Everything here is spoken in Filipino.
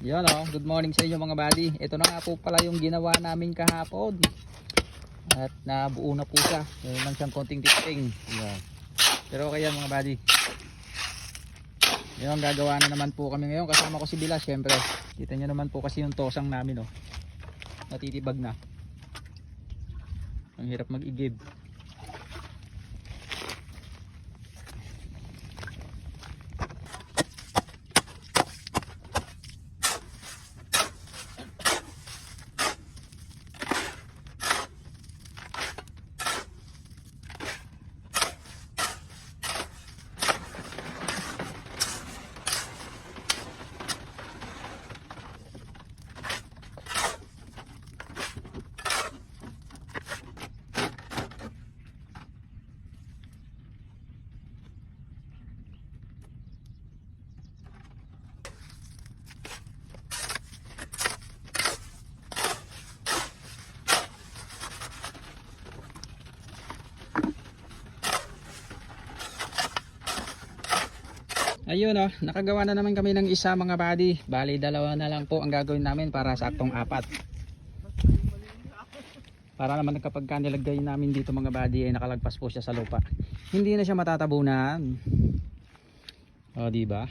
Yan oh, good morning sa inyo mga buddy. Ito na nga po pala yung ginawa namin kahapon. At nabuo na po siya. Meron lang siyang konting tipping. Yan. Pero okay yan mga buddy. Yan, gagawa na naman po kami ngayon. Kasama ko si Bila syempre. Kita nyo naman po kasi yung tosang namin oh. Natitibag na. Ang hirap mag-igib. Ayun oh, nakagawa na naman kami ng isa mga buddy. Bali dalawa na lang po ang gagawin namin para saktong apat. Para naman kapag ka nilagay namin dito mga buddy ay nakalagpas po siya sa lupa. Hindi na siya matatabunan. O di ba?